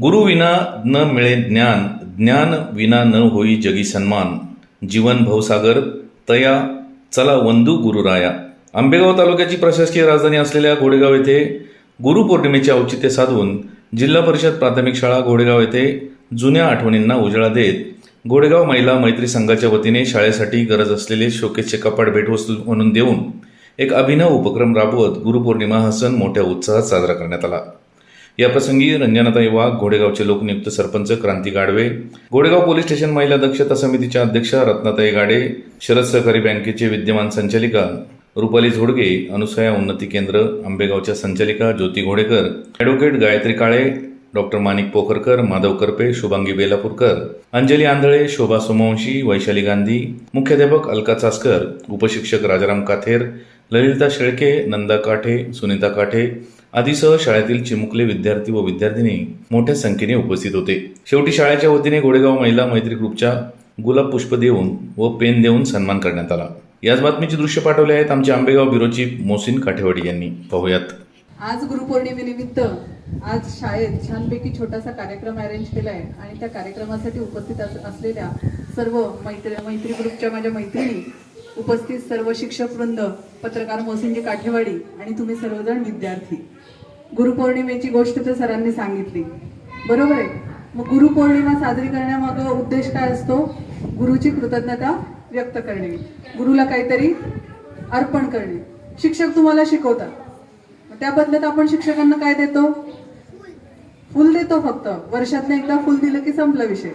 गुरुविना न मिळे ज्ञान ज्ञान विना न होई जगी सन्मान. जीवन भवसागर तया चला वंदू गुरुराया. आंबेगाव तालुक्याची प्रशासकीय राजधानी असलेल्या घोडेगाव येथे गुरुपौर्णिमेचे औचित्य साधून जिल्हा परिषद प्राथमिक शाळा घोडेगाव येथे जुन्या आठवणींना उजाळा देत घोडेगाव महिला मैत्री संघाच्या वतीने शाळेसाठी गरज असलेले शोकेसचे कपाट भेटवस्तू म्हणून देऊन एक अभिनव उपक्रम राबवत गुरुपौर्णिमा हा सण मोठ्या उत्साहात साजरा करण्यात आला. याप्रसंगी रंजनाताई वाघ घोडेगावचे लोकनियुक्त सरपंच क्रांती गाडवे घोडेगाव पोलीस स्टेशन महिला दक्षता समितीच्या अध्यक्षा रत्नाताई गाडे शरद सहकारी बँकेचे विद्यमान संचालिका रुपाली झोडगे अनुसया उन्नती केंद्र आंबेगावच्या संचालिका ज्योती घोडेकर ॲडव्होकेट गायत्री काळे डॉक्टर माणिक पोखरकर माधव करपे शुभांगी बेलापूरकर अंजली आंधळे शोभा सोमवंशी वैशाली गांधी मुख्याध्यापक अलका चासकर उपशिक्षक राजाराम काथेर ललिता शेळके नंदा काठे सुनीता काठे आदीसह शाळेतील चिमुकले विद्यार्थी व विद्यार्थिनी मोठ्या संख्येने उपस्थित होते. शेवटी शाळेच्या वतीने घोडेगाव महिला मैत्री ग्रुपच्या गुलाब पुष्प देऊन व पेन देऊन सन्मान करण्यात आला. याच बातमीचे दृश्य पाठवले आहेत आमचे आंबेगाव ब्युरोची मोसिन काठेवाडी यांनी. पाहूयात. आज गुरुपौर्णिमेनिमित्त आज शाळेत छानपैकी छोटासा कार्यक्रम अरेंज केला आहे आणि त्या कार्यक्रमासाठी उपस्थित असलेल्या सर्व मैत्री मैत्री ग्रुपच्या माझ्या मैत्रिणी उपस्थित सर्व शिक्षक वृंद पत्रकार मोसिनजी काठेवाडी आणि तुम्ही सर्वजण विद्यार्थी. गुरुपौर्णिमेची गोष्ट तर सरांनी सांगितली. बरोबर आहे? मग गुरुपौर्णिमा साजरी करण्यामागं उद्देश काय असतो? गुरुची कृतज्ञता व्यक्त करणे. गुरुला काहीतरी अर्पण करणे. शिक्षक तुम्हाला शिकवतात. त्या बदल्यात आपण शिक्षकांना काय देतो? फुल देतो फक्त. वर्षातनं एकदा फुल दिलं की संपला विषय.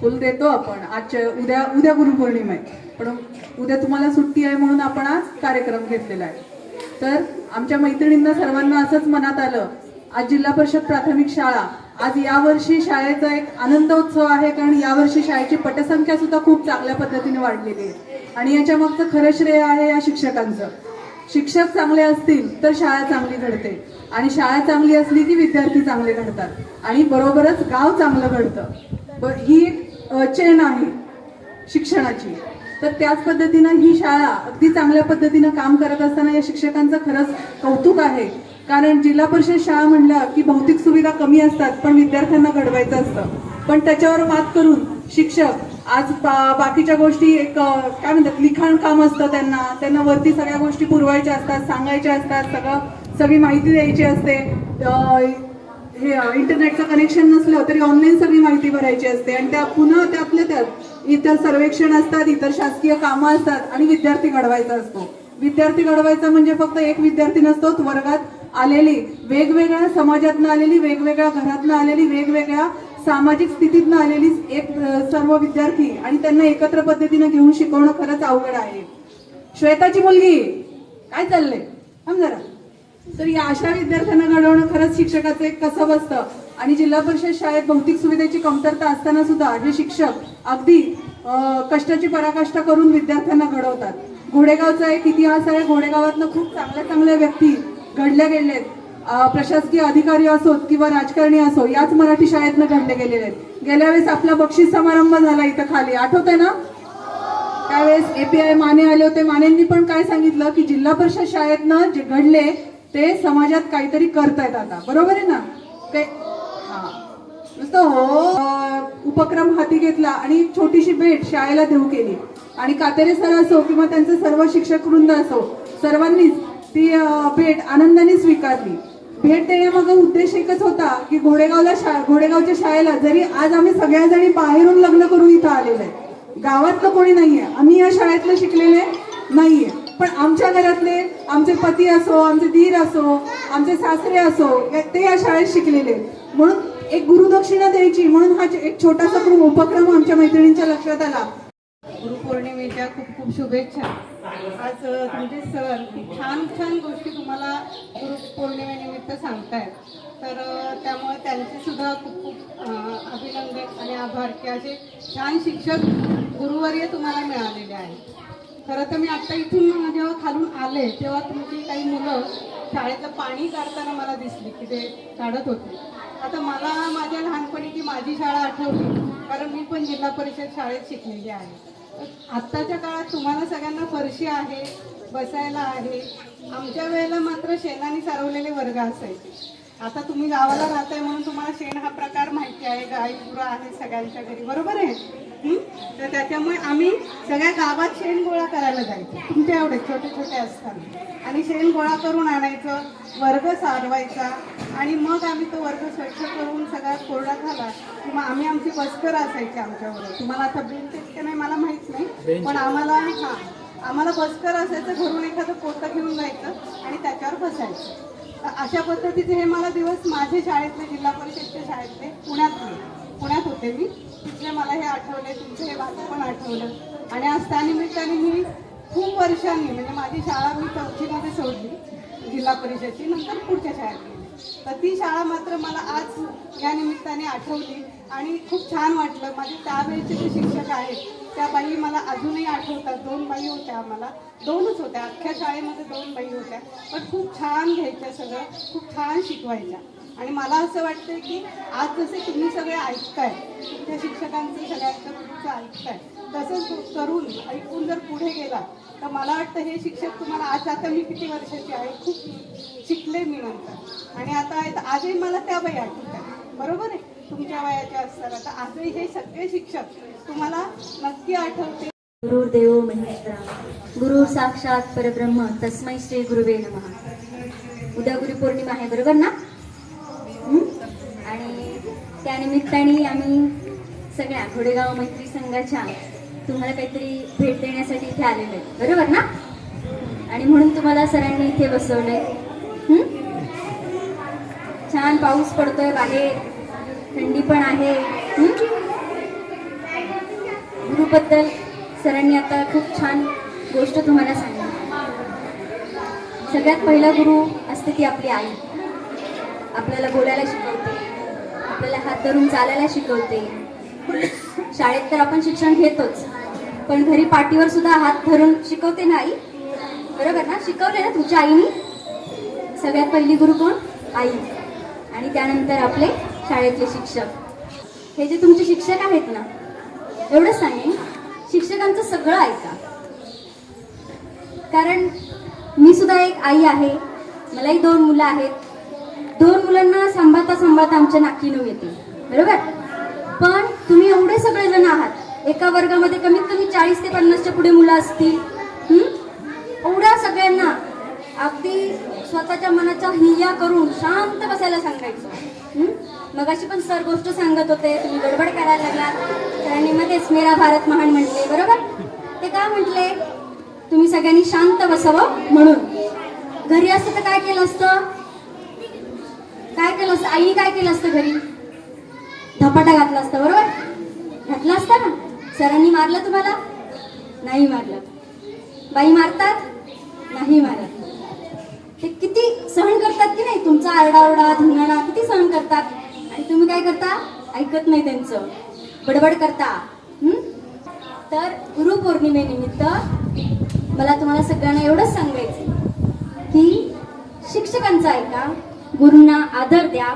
फुल देतो आपण. आजच्या उद्या उद्या गुरुपौर्णिमा आहे. पण उद्या तुम्हाला सुट्टी आहे म्हणून आपण आज कार्यक्रम घेतलेला आहे. तर आमच्या मैत्रिणींना सर्वांना असंच मनात आलं आज जिल्हा परिषद प्राथमिक शाळा. आज यावर्षी शाळेचा एक आनंदोत्सव आहे कारण यावर्षी शाळेची पटसंख्या सुद्धा खूप चांगल्या पद्धतीने वाढलेली आहे. आणि याच्या मागचं खरं श्रेय आहे या शिक्षकांचं. शिक्षक चांगले असतील तर शाळा चांगली घडते. आणि शाळा चांगली असली की विद्यार्थी चांगले घडतात. आणि बरोबरच गाव चांगलं घडतं. ही चेन आहे शिक्षणाची. तर त्याच पद्धतीनं ही शाळा अगदी चांगल्या पद्धतीनं काम करत असताना या शिक्षकांचं खरंच कौतुक आहे. कारण जिल्हा परिषद शाळा म्हणलं की भौतिक सुविधा कमी असतात पण विद्यार्थ्यांना घडवायचं असतं. पण त्याच्यावर मात करून शिक्षक आज बा- बाकीच्या गोष्टी एक काय म्हणतात लिखाण काम असतं त्यांना. त्यांना वरती सगळ्या गोष्टी पुरवायच्या असतात सांगायच्या असतात सगळं सगळी माहिती द्यायची असते. हे इंटरनेटचं कनेक्शन नसलं तरी ऑनलाईन सगळी माहिती भरायची असते. आणि त्या पुन्हा त्या आपल्या त्यात इतर सर्वेक्षण असतात इतर शासकीय कामं असतात आणि विद्यार्थी घडवायचा असतो. विद्यार्थी घडवायचा म्हणजे फक्त एक विद्यार्थी नसतो वर्गात आलेली वेगवेगळ्या समाजातनं आलेली वेगवेगळ्या घरातनं आलेली वेगवेगळ्या सामाजिक स्थितीतनं आलेली एक सर्व विद्यार्थी आणि त्यांना एकत्र पद्धतीनं घेऊन शिकवणं खरंच अवघड आहे. श्वेताची मुलगी काय चाललंय? थांब जरा. तर या अशा विद्यार्थ्यांना घडवणं खरंच शिक्षकाचं एक कसब असतं. आणि जिल्हा परिषद शाळेत भौतिक सुविधेची कमतरता असताना सुद्धा हे शिक्षक अगदी कष्टाची पराकाष्ठा करून विद्यार्थ्यांना घडवतात. घोडेगावचा एक इतिहास आहे. घोडेगावातनं खूप चांगल्या चांगल्या व्यक्ती घडल्या गेलेत. आहेत प्रशासकीय अधिकारी असोत किंवा राजकारणी असो याच मराठी शाळेतनं घडले गेलेले आहेत. गेल्या वेळेस आपला बक्षीस समारंभ झाला इथं खाली. आठवत आहे ना? त्यावेळेस एपीआय माने आले होते. मानेंनी पण काय सांगितलं? की जिल्हा परिषद शाळेतनं जे घडले ते समाजात काहीतरी करतायत आता. बरोबर आहे ना? ते नुसतं हो उपक्रम हाती घेतला आणि एक छोटीशी भेट शाळेला देऊ केली. आणि कातेरे सर असो किंवा त्यांचे सर्व शिक्षक वृंद असो सर्वांनीच ती भेट आनंदाने स्वीकारली. भेट देण्यामागं उद्देश एकच होता की घोडेगावला शा घोडेगावच्या शाळेला जरी आज आम्ही सगळ्याजणी बाहेरून लग्न करून इथं आलेलो आहे. गावातलं कोणी नाहीये. आम्ही या शाळेतलं शिकलेले नाहीये. पण आमच्या घरातले आमचे पती असो आमचे धीर असो आमचे सासरे असो ते या शाळेत शिकलेले. म्हणून एक गुरुदक्षिणा द्यायची म्हणून हा एक छोटासा खूप उपक्रम आमच्या मैत्रिणींच्या लक्षात आला. गुरुपौर्णिमेच्या खूप खूप शुभेच्छा. आज अ, तुमचे सर छान छान गोष्टी तुम्हाला गुरुपौर्णिमेनिमित्त सांगतायत. तर त्यामुळे त्यांचे सुद्धा खूप खूप अभिनंदन आणि आभार की असे छान शिक्षक गुरुवर्य तुम्हाला मिळालेले आहेत. खरं तर मी आत्ता इथून जेव्हा खालून आले तेव्हा तुमची काही मुलं शाळेचं पाणी काढताना मला दिसली की ते काढत होते. आता मला माझ्या लहानपणीची माझी शाळा आठवली कारण मी पण जिल्हा परिषद शाळेत शिकलेली आहे. आत्ताच्या काळात तुम्हाला सगळ्यांना फरशी आहे बसायला आहे. आमच्या वेळेला मात्र शेणाने सारवलेले वर्ग असायचे. आता तुम्ही गावाला राहताय म्हणून तुम्हाला शेण हा प्रकार माहिती आहे गाई गुरं आहे सगळ्यांच्या घरी. बरोबर आहे? तर त्याच्यामुळे आम्ही सगळ्या गावात शेण गोळा करायला जायचो. तुमच्या एवढे छोटे छोटे असताना. आणि शेण गोळा करून आणायचं वर्ग सारवायचा. आणि मग आम्ही तो वर्ग स्वच्छ करून सगळा कोरडा झाला की मग आम्ही आमची बसकर असायची आमच्याबरोबर. तुम्हाला आता बेंच आहेत का नाही मला माहीत नाही. पण आम्हाला हां आम्हाला बसकर असायचं घरून एखादं पोतं घेऊन जायचं आणि त्याच्यावर बसायचं. तर अशा पद्धतीचे हे मला दिवस माझे शाळेतले जिल्हा परिषदच्या शाळेतले पुण्यातले पुण्यात होते मी. तिथले मला हे आठवले तुमचं हे भाषण पण आठवलं. आणि आज त्यानिमित्ताने मी खूप वर्षांनी म्हणजे माझी शाळा मी चौथीमध्ये सोडली जिल्हा परिषदची नंतर पुढच्या शाळेत गेली. तर ती शाळा मात्र मला आज या निमित्ताने आठवली आणि खूप छान वाटलं. माझे त्यावेळेचे जे शिक्षक आहेत त्या बाई मला अजूनही आठवतात. दोन बाई होत्या आम्हाला दोनच होत्या. अख्ख्या शाळेमध्ये दोन बाई होत्या. पण खूप छान घ्यायच्या सगळं खूप छान शिकवायच्या. आणि मला असं वाटतं की आज जसे तुम्ही सगळे ऐकताय तुमच्या शिक्षकांचं सगळ्यांचं तुमचं ऐकताय तसंच करून ऐकून जर पुढे गेला तर मला वाटतं हे शिक्षक तुम्हाला आज आता मी किती वर्षाची आहे खूप शिकले मी नंतर. आणि आता आहेत आजही मला त्या बाई आठवतात बरोबर आहे? तुमच्या वयाच्या असतात आता आजही हे सगळे शिक्षक तुम्हाला नक्की आठवते गुरुर्देव महेश्वरा गुरु साक्षात परब्रह्म तस्मै श्री गुरुवे नमः. उद्या गुरुपौर्णिमा आहे बरोबर ना? त्यानिमित्ताने आम्ही सगळ्या घोडेगाव मैत्री संघाच्या तुम्हाला काहीतरी भेट देण्यासाठी इथे आलेलो आहे. बरोबर ना? आणि म्हणून तुम्हाला सरांनी इथे बसवलंय. छान पाऊस पडतोय बाहेर. थंडी पण आहे. गुरुबद्दल सरांनी आता खूप छान गोष्ट तुम्हाला सांगितली. सगळ्यात पहिला गुरु असते ती आपली आई. आपल्याला बोलायला शिकवते. आपल्याला हात धरून चालायला शिकवते. शाळेत तर आपण शिक्षण घेतोच. पण घरी पाठीवर सुद्धा हात धरून शिकवते ना आई? बरोबर ना? शिकवले ना तुझ्या आईनी? सगळ्यात पहिली गुरु कोण? आई. आणि त्यानंतर आपले शाळेतले शिक्षक. हे जे तुमचे शिक्षक आहेत ना एवढंच सांगेन शिक्षकांचं सगळं ऐका. कारण मी सुद्धा एक आई आहे. मलाही दोन मुलं आहेत. दोन मुलांना सांभाळता सांभाळता आमच्या नाकी नऊ येते. बरोबर? पण तुम्ही एवढे सगळे जण आहात एका वर्गामध्ये कमीत कमी चाळीस ते पन्नासच्या पुढे मुलं असतील एवढ्या सगळ्यांना अगदी स्वतःच्या मनाचा हिया करून शांत बसायला सांगायचं. मग मगाशी पण सर गोष्ट सांगत होते तुम्ही गडबड करायला लागला सरांनी मध्येच मेरा भारत महान म्हटले बरोबर? ते का म्हटले? तुम्ही सगळ्यांनी शांत बसावं म्हणून. घरी असतं तर काय केलं असतं? काय केलं असतं? आईने काय केलं असतं घरी? धपाटा घातला असता बरोबर? घातला असता ना? सरांनी मारलं तुम्हाला? नाही मारलं. बाई मारतात? नाही मारत. ते किती सहन करतात की नाही? तुमचा आरडाओरडा धुंगाणा किती सहन करतात? आणि तुम्ही काय करता? ऐकत नाही त्यांचं. बडबड करता. हं? तर गुरुपौर्णिमेनिमित्त मला तुम्हाला सगळ्यांना एवढंच सांगायचं की शिक्षकांचा ऐका गुरूंना आदर द्या.